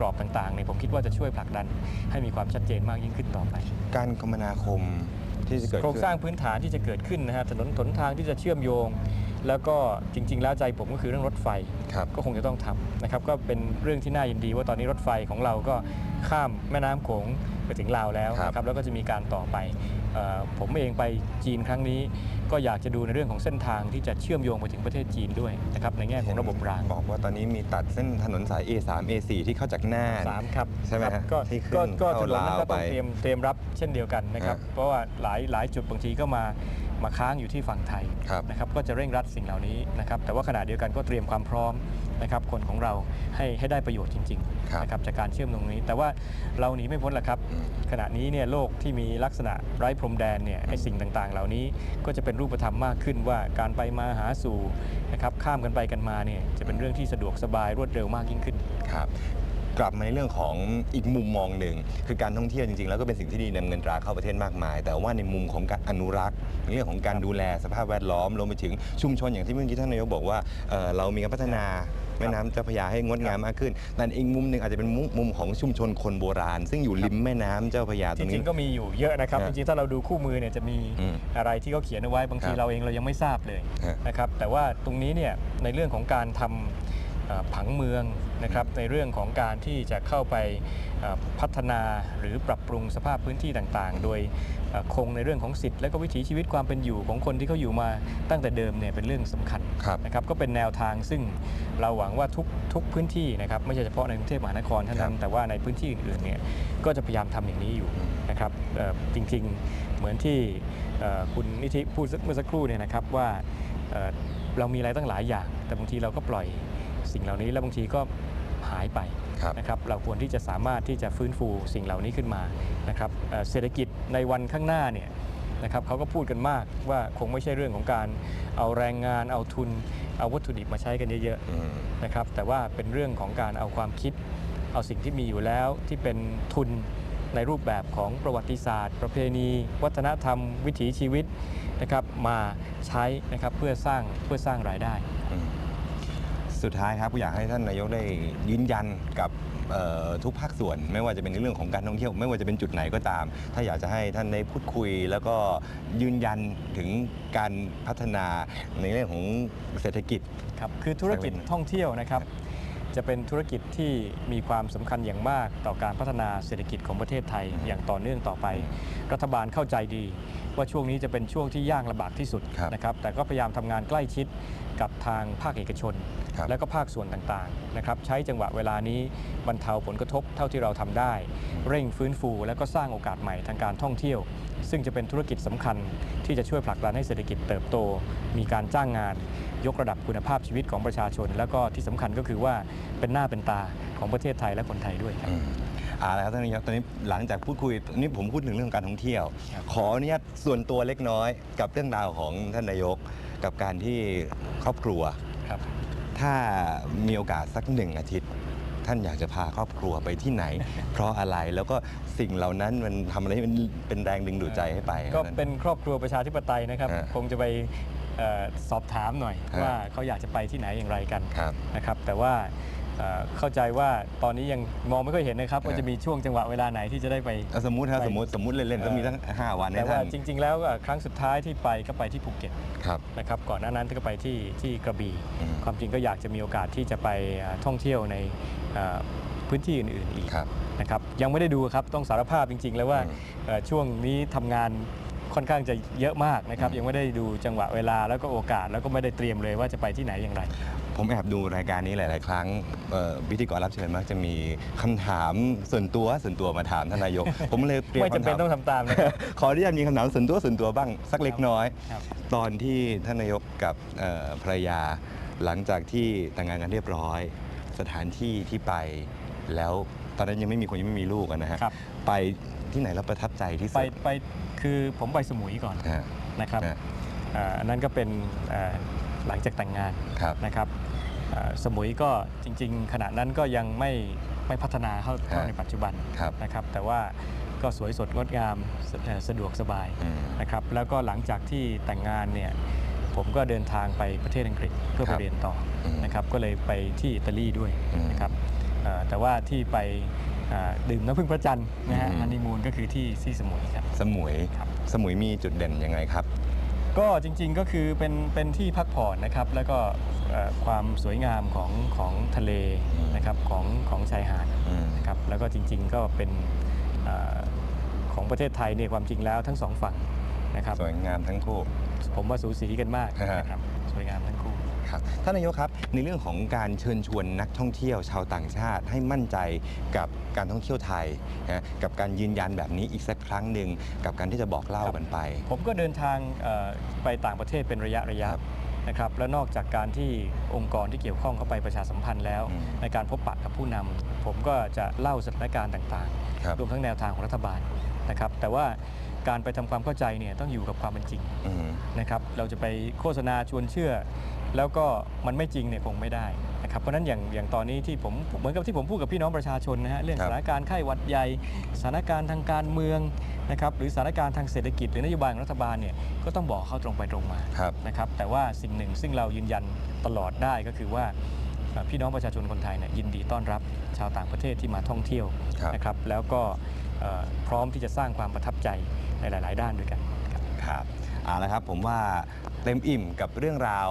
กรอบต่างๆเนี่ยผมคิดว่าจะช่วยผลักดันให้มีความชัดเจนมากยิ่งขึ้นต่อไป การคมนาคมที่จะเกิดโครงขึ้นสร้างพื้นฐานที่จะเกิดขึ้นนะฮะถนนหนทางที่จะเชื่อมโยง แล้วก็จริง ๆ แล้วใจผมก็คือเรื่องรถไฟครับก็คงจะต้องทำนะครับก็เป็นเรื่องที่น่ายินดีว่าตอนนี้รถไฟของเราก็ข้ามแม่น้ำโขงไปถึงลาวแล้วครับนะครับแล้วก็จะมีการต่อไปเอ่อผมเองไปจีนครั้งนี้ก็อยากจะดูในเรื่องของเส้นทางที่จะเชื่อมโยงไปถึงประเทศจีนด้วยนะครับในแง่ของระบบรางบอกว่าตอนนี้มีตัดเส้นถนนสาย A3 A4 ที่เข้าจากน่านสามครับใช่ไหมครับฮะก็ที่ขึ้นก็ก็เข้าถนนนั้นลาวก็ต้องไปเตรียมเตรียมรับเช่นเดียวกันนะครับฮะเพราะว่าหลายหลายจุดบางทีก็มา มาค้างอยู่ที่ฝั่งไทยครับนะครับก็จะเร่งรัดสิ่งเหล่านี้นะครับแต่ว่าขณะเดียวกันก็เตรียมความพร้อมนะครับคนของเราให้ให้ได้ประโยชน์จริงครับๆนะครับจากการเชื่อมตรงนี้ แต่ว่าเราหนีไม่พ้นหรอกครับอืมขณะนี้เนี่ยโลกที่มีลักษณะไร้พรมแดนเนี่ยไอ้สิ่งต่างๆ เหล่านี้ก็จะเป็นรูปธรรมมากขึ้นว่าการไปมาหาสู่นะครับข้ามกันไปกันมาเนี่ยจะเป็นเรื่องที่สะดวกสบายรวดเร็วมากยิ่งขึ้นครับ กลับมาในเรื่องของอีกมุมมองหนึ่งคือการท่องเที่ยวจริงๆ แล้วก็เป็นสิ่งที่ดีนำเงินตราเข้าประเทศมากมาย แต่ว่าในมุมของการอนุรักษ์ในเรื่องของการดูแลสภาพแวดล้อมรวมไปถึงชุมชนอย่างที่เมื่อกี้ท่านนายกบอกว่าเอ่อเรามีการพัฒนาแม่น้ำเจ้าพระยาให้งดงามมากขึ้นแต่อีกมุมหนึ่งอาจจะเป็นมุมมุมของชุมชนคนโบราณ ซึ่งอยู่ริมแม่น้ำเจ้าพระยาตจรงรินี้ งๆก็มีอยู่เยอะนะครับฮะจริงๆ ถ้าเราดูคู่มือเนี่ยจะมีอืมอะไรที่เขาเขียนเอาไว้บางทีครับเราเองเรายังไม่ทราบเลยฮะนะครับแต่ว่าตรงนี้เนี่ยในเรื่องของการทำเอ่อ ผังเมืองนะครับในเรื่องของการที่จะเข้าไปเอ่อพัฒนาหรือปรับปรุงสภาพพื้นที่ต่างๆ โดยเอ่อคงในเรื่องของสิทธิ์และก็วิถีชีวิตความเป็นอยู่ของคนที่เขาอยู่มาตั้งแต่เดิมเนี่ยเป็นเรื่องสำคัญครับนะครับก็เป็นแนวทางซึ่งเราหวังว่าทุกทุกพื้นที่นะครับไม่ใช่เฉพาะในกรุงเทพมหานครเท่านั้นแต่ว่าในพื้นที่อื่นๆเนี่ยก็จะพยายามทำอย่างนี้อยู่นะครับเอ่อจริงๆเหมือนที่เอ่อคุณนิธิพูดเมื่อสักครู่เนี่ยนะครับว่าเอ่อเรามีอะไรตั้งหลายอย่าง แต่บางทีเราก็ปล่อย สิ่งเหล่านี้แล้วบางทีก็หายไปครับนะครับเราควรที่จะสามารถที่จะฟื้นฟูสิ่งเหล่านี้ขึ้นมานะครับเอ่อเศรษฐกิจในวันข้างหน้าเนี่ยนะครับเขาก็พูดกันมากว่าคงไม่ใช่เรื่องของการเอาแรงงานเอาทุน เอาวัตถุดิบมาใช้กันเยอะอืมๆนะครับแต่ว่าเป็นเรื่องของการเอาความคิด เอาสิ่งที่มีอยู่แล้วที่เป็นทุนในรูปแบบของประวัติศาสตร์ ประเพณี วัฒนธรรม วิถีชีวิตนะครับมาใช้นะครับเพื่อสร้างเพื่อสร้างรายได้อืม สุดท้ายครับอยากให้ท่านนายกได้ยืนยันกับเอ่อทุกภาคส่วน ไม่ว่าจะเป็นในเรื่องของการท่องเที่ยว ไม่ว่าจะเป็นจุดไหนก็ตาม ถ้าอยากจะให้ท่านได้พูดคุย แล้วก็ยืนยันถึงการพัฒนาในเรื่องของเศรษฐกิจครับคือธุรกิจท่องเที่ยวนะครับ จะเป็นธุรกิจที่มีความสำคัญอย่างมากต่อการพัฒนาเศรษฐกิจของประเทศไทยอย่างต่อเนื่องต่อไป รัฐบาลเข้าใจดีว่าช่วงนี้จะเป็นช่วงที่ยากลำบากที่สุดครับนะครับแต่ก็พยายามทำงานใกล้ชิดกับทางภาคเอกชนครับ และก็ภาคส่วนต่างๆนะครับใช้จังหวะเวลานี้บรรเทาผลกระทบเท่าที่เราทำได้ เร่งฟื้นฟู และก็สร้างโอกาสใหม่ทางการท่องเที่ยว ซึ่งจะเป็นธุรกิจสำคัญ ที่จะช่วยผลักดันให้เศรษฐกิจเติบโต มีการจ้างงาน ยกระดับคุณภาพชีวิตของประชาชน แล้วก็ที่สำคัญก็คือว่าเป็นหน้าเป็นตาของประเทศไทยและคนไทยด้วยครับอืมเอาละครับท่านนายกตอนนี้หลังจากพูดคุยนี่ผมพูดถึงเรื่องการท่องเที่ยวครับขออนุญาตส่วนตัวเล็กน้อย กับเรื่องราวของท่านนายก กับการที่ครอบครัวครับ ถ้ามีโอกาสสักหนึ่งอาทิตย์ ท่านอยากจะพาครอบครัวไปที่ไหน เพราะอะไรแล้วก็สิ่งเหล่านั้นมันทำอะไรให้มันเป็นแรงดึงดูดใจให้ไปก็เป็นครอบครัวประชาธิปไตยนะครับ ฮะคงจะไปเอ่อสอบถามหน่อยฮะว่าเขาอยากจะไปที่ไหนอย่างไรกันครับ นะครับ แต่ว่า เอ่อเข้าใจว่าตอนนี้ยังมองไม่ค่อยเห็นนะครับฮะว่าจะมีช่วงจังหวะเวลาไหนที่จะได้ไป เอาสมมุติฮะไป สมมติสมมติเล่นๆต้องมีทั้ง5วันให้แต่ว่าท่านจริง ๆ แล้วก็ครั้งสุดท้ายที่ไปก็ไปที่ภูเก็ตครับ นะครับก่อนหน้านั้นก็ไปที่ที่กระบี่อืม ความจริงก็อยากจะมีโอกาสที่จะไปเอ่อท่องเที่ยวในเอ่อพื้นที่อื่นๆอีก ครับ นะครับยังไม่ได้ดูครับต้องสารภาพจริง ๆ แล้วว่าอืมเอ่อช่วงนี้ทำงานค่อนข้างจะเยอะมากนะครับ อืม ยังไม่ได้ดูจังหวะเวลาแล้วก็โอกาสแล้วก็ไม่ได้เตรียมเลยว่าจะไปที่ไหนอย่างไร ผมแอบดูรายการนี้หลาย ๆ ครั้งเอ่อพิธีกรรับเชิญมักจะมีคำถามส่วนตัวส่วนตัวมาถามท่านนายก ผมเลยเตรียมไม่จำเป็นคำถามต้องทำตามนะครับขออนุญาตมีคำถามส่วนตัวส่วนตัวบ้างสักเล็กน้อยครับตอนที่ท่านนายกกับเอ่อภรรยา หลังจากที่แต่งงานกันเรียบร้อย สถานที่ที่ไปแล้วตอนนั้นยังไม่มีคนยังไม่มีลูกอะนะฮะครับไปที่ไหนแล้วประทับใจที่สุไปดไปคือผมไปสมุยก่อนฮะนะครับฮะเอ่ออันนั้นก็เป็นเอ่อ หลังจากแต่งงานครับ นะครับเอ่อสมุยก็จริง ๆ ขณะนั้นก็ยังไม่ไม่พัฒนาเท่าเท่าฮะในปัจจุบันครับนะครับ แต่ว่าก็สวยสดงดงามสเอ่อสะดวกสบายอืมนะครับ แล้วก็หลังจากที่แต่งงานเนี่ยผมก็เดินทางไปประเทศอังกฤษเพื่อคไปรับเรียนต่ออมนะครับ ก็เลยไปที่อิตาลีด้วยอืมนะครับเอ่อ่อแต่ว่าที่ไปอ่าดื่มน้ำพึ่งพระจันทร์นะฮะอืม ฮันนีมูนก็คือที่ที่สมุยครับ สมุย ครับ สมุยมีจุดเด่นยังไงครับ ก็จริงๆก็คือเป็นเป็นที่พักผ่อนนะครับ แล้วก็เอ่อความสวยงามของของทะเลนะครับของของชายหาดอืม นะครับแล้วก็จริงๆก็เป็นเออของประเทศไทยเนี่ยความจริงแล้วทั้งสองฝั่งนะครับสวยงามทั้งคู่ ผมว่าสูสีกันมากฮะนะครับสวยงามทั้งคู่ ครับท่านนายกครับในเรื่องของการเชิญชวนนักท่องเที่ยวชาวต่างชาติให้มั่นใจกับ การท่องเที่ยวไทยนะกับการยืนยันแบบนี้อีกสักครั้งหนึ่งกับการที่จะบอกเล่ากันไป ผมก็เดินทางเอ่อไปต่างประเทศเป็นระยะระยะครับนะครับและนอกจากการที่องค์กรที่เกี่ยวข้องเข้าไปประชาสัมพันธ์แล้วอืมในการพบปะกับผู้นำผมก็จะเล่าสถานการณ์ต่างครับๆรวมทั้งแนวทางของรัฐบาลนะครับแต่ว่าการไปทำความเข้าใจเนี่ยต้องอยู่กับความเป็นจริงอืมนะครับเราจะไปโฆษณาชวนเชื่อ แล้วก็มันไม่จริงเนี่ยคงไม่ได้ นะครับเพราะฉะนั้นอย่างอย่างตอนนี้ที่ผมเหมือนกับที่ผมพูดกับพี่น้องประชาชนนะฮะเรื่องครัสบถานการณ์ไข้หวัดใหญ่สถานการณ์ทางการเมืองนะครับหรือสถานการณ์ทางเศรษฐกิจหรือนโยบายของรัฐบาลเนี่ยก็ต้องบอกเขาตรงไปตรงมาครับ นะครับแต่ว่าสิ่งหนึ่งซึ่งเรายืนยันตลอดได้ก็คือว่าเอ่อพี่น้องประชาชนคนไทยเนี่ยยินดีต้อนรับชาวต่างประเทศที่มาท่องเที่ยว ครับนะครับแล้วก็เอ่อพร้อมที่จะสร้างความประทับใจในหลาย ๆ ด้านด้วยกันครับ ครับเอาละครับผมว่าเต็มอิ่มกับเรื่องราว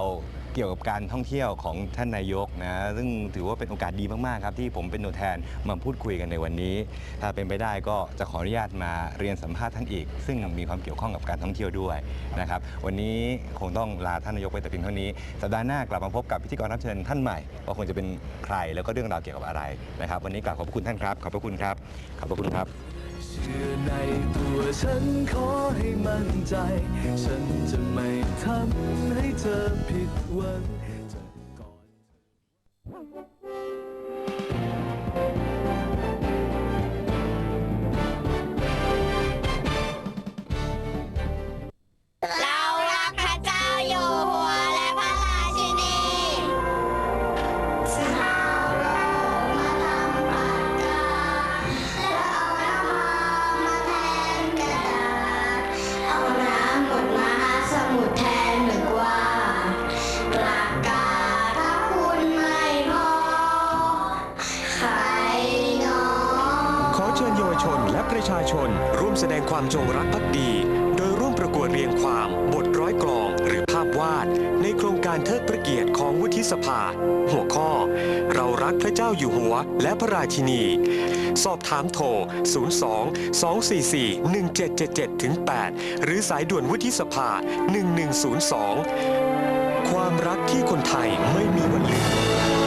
เกี่ยวกับการท่องเที่ยวของท่านนายกนะซึ่งถือว่าเป็นโอกาสดีมากๆครับที่ผมเป็นตัวแทนมาพูดคุยกันในวันนี้ ถ้าเป็นไปได้ก็จะขออนุญาตมาเรียนสัมภาษณ์ท่านอีก ซึ่งมีความเกี่ยวข้องกับการท่องเที่ยวด้วยนะครับวันนี้คงต้องลาท่านนายกไปแต่เพียงเท่านี้สัปดาห์หน้ากลับมาพบกับพิธีกรรับเชิญท่านใหม่ว่าคงจะเป็นใครแล้วก็เรื่องราวเกี่ยวกับอะไรนะครับวันนี้กลับขอบพระคุณท่านครับขอบพระคุณครับขอบพระคุณครับ ชื่อในตัวฉันขอให้มั่นใจ ฉันจะไม่ทำให้เธอผิดหวัง ชน ร่วมแสดงความจงรักภักดี โดยร่วมประกวดเรียงความ บทร้อยกลอง หรือภาพวาด ในโครงการเทิดพระเกียรติของวุฒิสภา หัวข้อ เรารักพระเจ้าอยู่หัวและพระราชินี สอบถามโทร 02 244 1777ถึง8หรือสายด่วนวุฒิสภา 1102 ความรักที่คนไทยไม่มีวันลืม